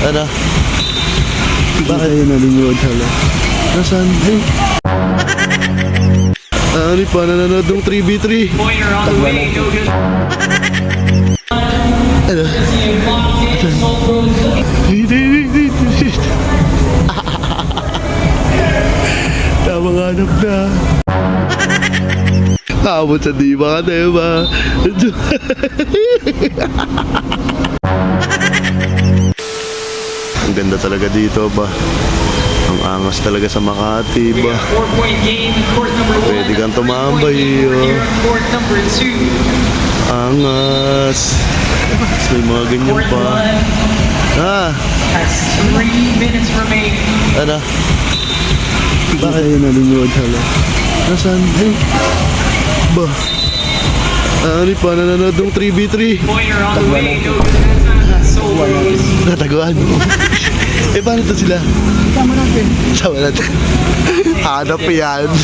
Ano? Bakit yun nalingod hala? Nasaan? Ay. Ah, ano pa nanonood ng 3v3? Pointer on the way, no good. Ano? Hindi, hindi, hindi. Tamang hanap na. Abot sa di ba ka, diba? Ang ganda talaga dito ba? Ang angas talaga sa Makati ba? Pwede kang tumambay, oh. Angas. Tapos May mga ganyan pa. Ah, minutes remaining. ano? Bakit yun nalingod hala? Nasaan? Ay. Ba? Ah, ano pa nanonood ng 3v3? Pointer on good. So close. Nataguan. eh, paano to sila? Sama natin. Sama natin. Hanap yan.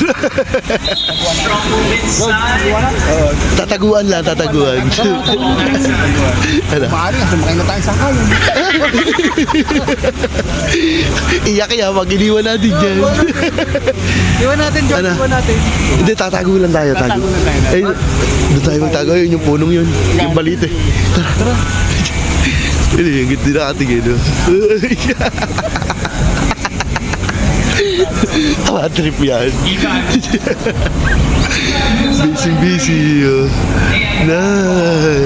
Tataguan lang, tataguan. ano? Maaari, sumakay na tayo sa kayan. Iyak ya, pag iniwan natin dyan. Iwan natin, George, Ano? iwan natin. Hindi, tatago lang tayo. Tago. Tatago lang tayo. Eh, doon tayo magtago. Yun yung punong yun. Yung balit eh. Tara. Tara. Hindi, yung git din nakatingin. No? Tama, trip yan. Busy, busy. Oh. Na.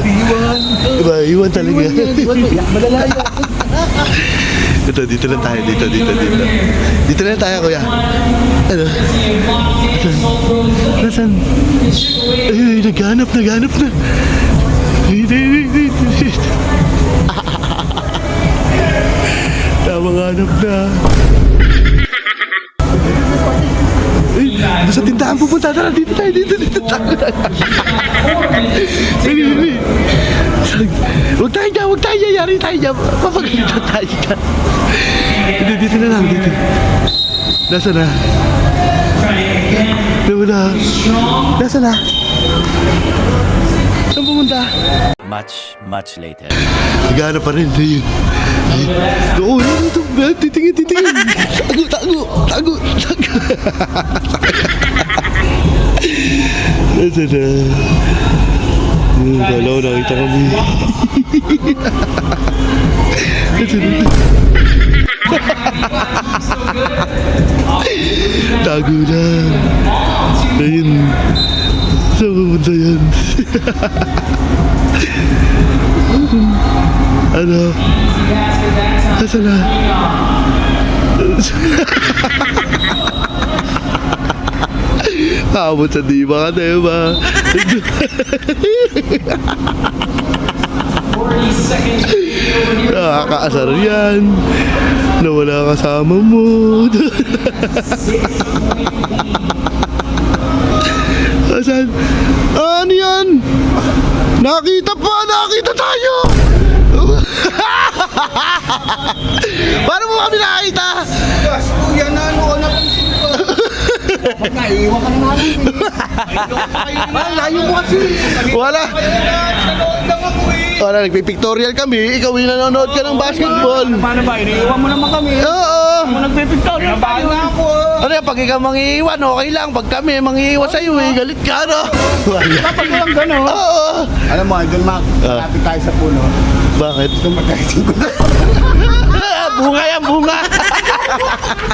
Iwan. Diba, iwan talaga. Madala yun. Ito, dito lang tayo. Dito, dito, dito. Dito lang tayo, kuya. Ano? Nasaan? Ay, ay, naghanap, naghanap na. Ay, ay, ay. Tamang hanap na. Doon sa tindahan pupunta. Tara, dito tayo, dito, dito tayo. Dali, dali. Huwag tayo dyan, huwag tayo dyan. Yari tayo dyan. Papagalitan tayo dyan. Hindi, dito na lang, dito. Nasaan na? Nawala. Nasaan na? Pumunta? Much, much later. Nagana pa rin. Oo, yun ito. Titingin, titingin. Tago, tago, tago, tago. Nasaan na? Ko nakita kami. Nasaan na? Tago na. Ayun. Saan pupunta yan? Ano? Nasaan na? Abot sa di ba ka, diba? 40 seconds. Nakakaasar yan. Nawala kasama mo. Asan? Ano yan? Nakita pa! Nakita tayo! Paano mo kami nakita? Gas, kuya na, ano ko napansin ko. Pag naiiwan ka na. Ay, layo mo kasi. Wala. Eh. Wala, nagpipictorial kami. Ikaw yung nanonood ka ng basketball. Paano ba? Iniiwan mo naman kami. Oo. Nagpipictorial tayo. na ako. Ano yan, pag ikaw mangiiwan, okay lang. Pag kami mangiiwan sa'yo, eh, galit ka, no? Kapag walang gano'n. Oo. Alam mo, Idol Mac, Ah. lapit tayo sa puno. Bakit? Gusto mo tayo bunga yan, bunga!